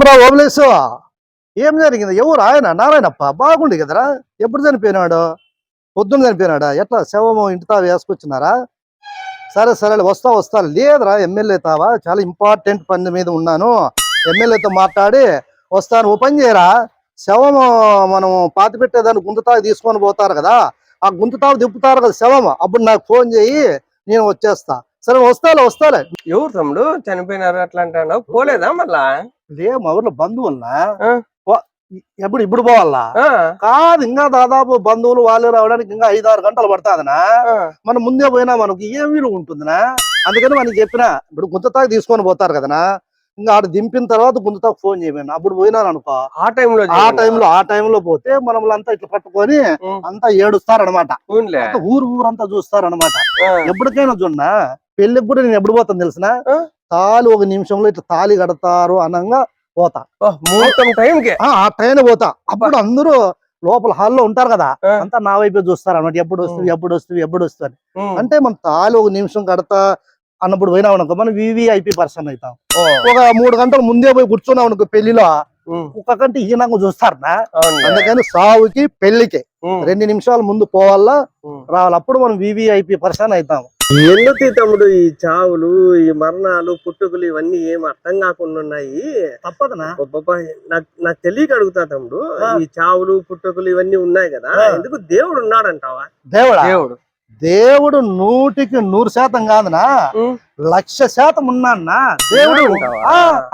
బ్రా ఓబలేసు ఏం జరిగింది? ఎవరు? ఆయన నారాయణప్ప? బాగుండు కదరా? ఎప్పుడు చనిపోయినాడు? పొద్దున్న చనిపోయినాడా? ఎట్లా శవము ఇంటి వేసుకొచ్చినారా? సరే సరే వస్తా వస్తా. లేదురా ఎమ్మెల్యే తావా? చాలా ఇంపార్టెంట్ పని మీద ఉన్నాను. ఎమ్మెల్యేతో మాట్లాడి వస్తాను. ఓ పని చేయరా? శవము మనం పాతి పెట్టేదాన్ని గుంతతావు తీసుకొని పోతారు కదా? ఆ గుంతతావు దిప్పుతారు కదా శవము? అప్పుడు నాకు ఫోన్ చేయి నేను వచ్చేస్తా. సరే వస్తాలే వస్తాలే. ఎవరు తమ్ముడు? చనిపోయినారు అట్లా అంటున్నావు పోలేదా మళ్ళా? లే మా ఊర్లో. వా- ఎప్పుడు ఇప్పుడు పోవాలా? కాదు ఇంకా దాదాపు బంధువులు వాళ్ళు రావడానికి ఇంకా ఐదు ఆరు గంటలు పడుతుందినా? మనం ముందే పోయినా మనకి ఏం విలువ ఉంటుందినా? అందుకని మనకి చెప్పిన ఇప్పుడు గుంతతాకు తీసుకొని పోతారు కదనా? ఇంకా ఆడ దింపిన తర్వాత గుంతతాకు ఫోన్ చేయమని. అప్పుడు పోయినాను అనుకో ఆ టైంలో ఆ టైంలో ఆ టైంలో పోతే మనం అంతా ఇట్లా పట్టుకొని. అంతా ఏడుస్తారనమాట. ఊరు ఊరంతా చూస్తారనమాట. ఎప్పటికైనా చూడనా? పెళ్ళికి కూడా నేను ఎప్పుడు పోతాను తెలిసిన? తాలి ఒక నిమిషంలో ఇట్లా తాలి కడతారు అనంగా పోతా. ఆ ట్రైన్ పోతా. అప్పుడు అందరూ లోపల హాల్లో ఉంటారు కదా. అంతా నా వైపే చూస్తారు అన్నమాట. ఎప్పుడు వస్తుంది ఎప్పుడు వస్తుంది ఎప్పుడు వస్తుంది అంటే మనం తాలి ఒక నిమిషం కడతా అన్నప్పుడు పోయినాం అనుకో మనం వివిఐపి పర్సన్ అవుతాం. ఒక మూడు గంటలు ముందే పోయి కూర్చున్నాం అనుకో పెళ్ళిలో ఉమ్, ఒక కంటే ఈనంగా చూస్తారు. అందుకని సావుకి పెళ్ళికి రెండు నిమిషాల ముందు పోవాలా. రావాలి. అప్పుడు మనం వివిఐపి పర్సన్ అవుతాం. ఎందుకు తమ్ముడు ఈ చావులు ఈ మరణాలు పుట్టుకులు ఇవన్నీ ఏం అర్థం కాకుండా ఉన్నాయి. తప్పదనా? నాకు నాకు తెలియక అడుగుతా తమ్ముడు. ఈ చావులు పుట్టుకులు ఇవన్నీ ఉన్నాయి కదా. ఎందుకు దేవుడు ఉన్నాడంటావా? దేవుడా? దేవుడు. దేవుడు నూటికి నూరు శాతం కాదనా? లక్ష శాతం ఉన్నాన్నా దేవుడు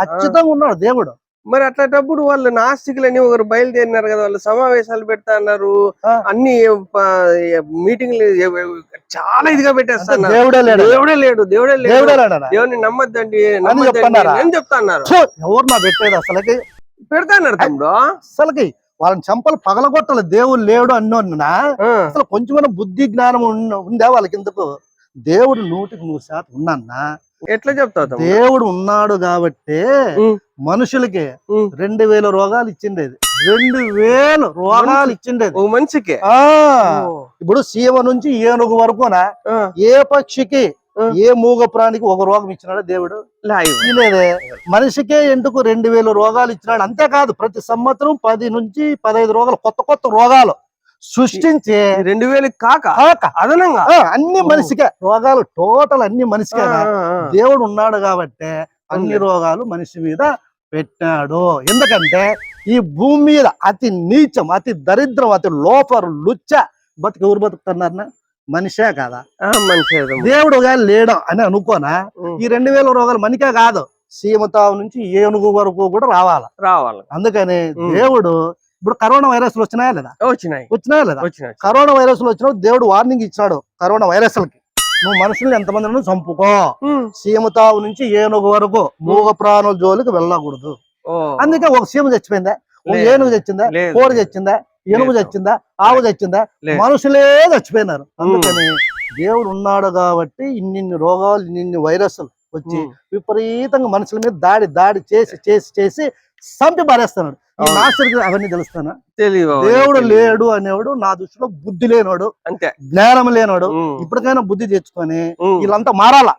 ఖచ్చితంగా ఉన్నాడు దేవుడు. మరి అట్లాంటప్పుడు వాళ్ళు నాస్తికులని ఒకరు బయలుదేరినారు కదా వాళ్ళు సమావేశాలు పెడతా అన్నారు. అన్ని మీటింగ్లు చాలా ఇదిగా అంటే పెట్టేస్తున్నారు దేవుడే లేడు. దేవుడే లేడు దేవుడే లేడు. దేవుడే దేవుని నమ్మద్దండి చెప్తున్నారా? నేను చెప్తా అన్నారు ఛో, ఎవరు నా పెట్టేది అసలుకి? పెడతా అన్నారు తమ్ముడు. అసలుకి వాళ్ళని చంపలు పగలగొట్టాలి. దేవుడు లేడు అన్నోన్నా. ఆ, అసలు కొంచెమైనా బుద్ధి జ్ఞానం ఉందా వాళ్ళకి ఎందుకు దేవుడు నూటికి నూరు శాతం ఉన్నాన్నా. ఎట్లా చెప్తావు దేవుడు ఉన్నాడు కాబట్టి. మనుషులకి. రెండు వేల రోగాలు ఇచ్చిండేది. రెండు వేలు రోగాలు ఇచ్చిండేది. ఓ మనిషికి ఇప్పుడు సీమ నుంచి ఏనుగు వరకునా ఏ పక్షికి. ఏ మూగ ప్రాణికి ఒక రోగం ఇచ్చినాడు దేవుడు. లేదే మనిషికే ఎందుకు రెండు వేల రోగాలు ఇచ్చినాడు? అంతేకాదు ప్రతి సంవత్సరం పది నుంచి పదహైదు రోగాలు కొత్త కొత్త రోగాలు. సృష్టించి రెండు వేలు కాక అదనంగా అన్ని మనిషికే రోగాలు టోటల్ అన్ని మనిషికే. దేవుడు ఉన్నాడు కాబట్టి అన్ని. రోగాలు మనిషి మీద పెట్టాడు ఎందుకంటే ఈ భూమి మీద అతి నీచం అతి దరిద్రం అతి లోపరు లుచ్చ బతుకు ఎవరు బతుకుతున్నారనా మనిషే కాదా ఆ, మంచిదే తమ్ముడు. దేవుడు కానీ లేడం అని అనుకోనా. ఈ రెండు వేల రోగాలు మనకే కాదు సీమతావు నుంచి ఏనుగు వరకు కూడా రావాలి రావాలి అందుకని. దేవుడు ఇప్పుడు కరోనా వైరస్ వచ్చినాయా లేదా? వచ్చినాయి. వచ్చినాయా లేదా? వచ్చినాయి కరోనా వైరస్ వచ్చినప్పుడు దేవుడు వార్నింగ్ ఇచ్చినాడు కరోనా వైరస్లకి. నువ్వు మనుషుల్ని ఎంతమంది చంపుకో. సీమతావు నుంచి ఏనుగు వరకు మూగ ప్రాణుల జోలికి వెళ్ళకూడదు. అందుకే ఒక సీమ చచ్చిపోయిందా? ఒక. ఏనుగు చచ్చిందా. కోడి చచ్చిందా? ఏనుగు. చచ్చిందా? ఆవు చచ్చిందా. మనుషులే చచ్చిపోయినారు. అందుకని దేవుడు ఉన్నాడు కాబట్టి ఇన్నిన్ని రోగాలు ఇన్నిన్ని వైరస్లు వచ్చి విపరీతంగా మనుషుల మీద దాడి దాడి చేసి చేసి చేసి చంపి పారేస్తున్నాడు. నాస్తికుడు అవన్నీ తెలుస్తానా? తెలియదు దేవుడు. లేడు అనేవాడు నా దృష్టిలో బుద్ధి లేనోడు అంతే. జ్ఞానం లేనోడు ఇప్పటికైనా బుద్ధి తెచ్చుకొని వీళ్ళంతా మారాల.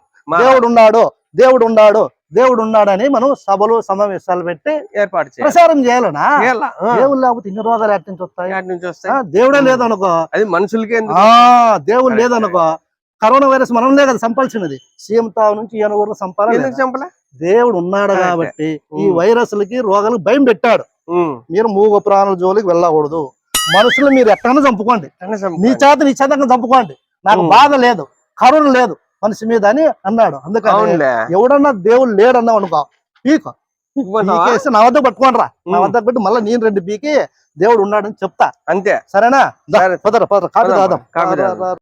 దేవుడు ఉన్నాడు దేవుడు ఉన్నాడు దేవుడు ఉన్నాడని మనం సభలు సమావేశాలు పెట్టి ఏర్పాటు చేయాలి. ప్రచారం చేయాలనా? దేవుడు లేకపోతే ఇన్ని రోగాలు ఎక్కడి నుంచి వస్తాయి? దేవుడే లేదనుకో. అది మనుషులకే దేవుడు లేదనుకో. కరోనా వైరస్ మనమే కదా సంపాల్సినది సీఎం తావు నుంచి ఏనుగురు సంపాలి ఎందుకు చంపలే? దేవుడు ఉన్నాడు. కాబట్టి ఈ. వైరస్లకి రోగాలకు భయం పెట్టాడు. మీరు మూగ ప్రాణుల జోలికి వెళ్ళకూడదు. మనుషులు మీరు ఎక్కడైనా చంపుకోండి. నీ? చేత నీ చేతంగా చంపుకోండి. నాకు. బాధ లేదు కరుణ లేదు మనిషి మీద అని అన్నాడు. అందుకని ఎవడన్నా దేవుడు లేడన్నావు అనుకో పీక? పీకేసి నా వద్ద పట్టుకోండి రా. నా. వద్ద పెట్టి మళ్ళీ నేను రెండు పీకి దేవుడు ఉన్నాడని చెప్తా. అంతే. సరేనా. పదరా పదరా కాపీ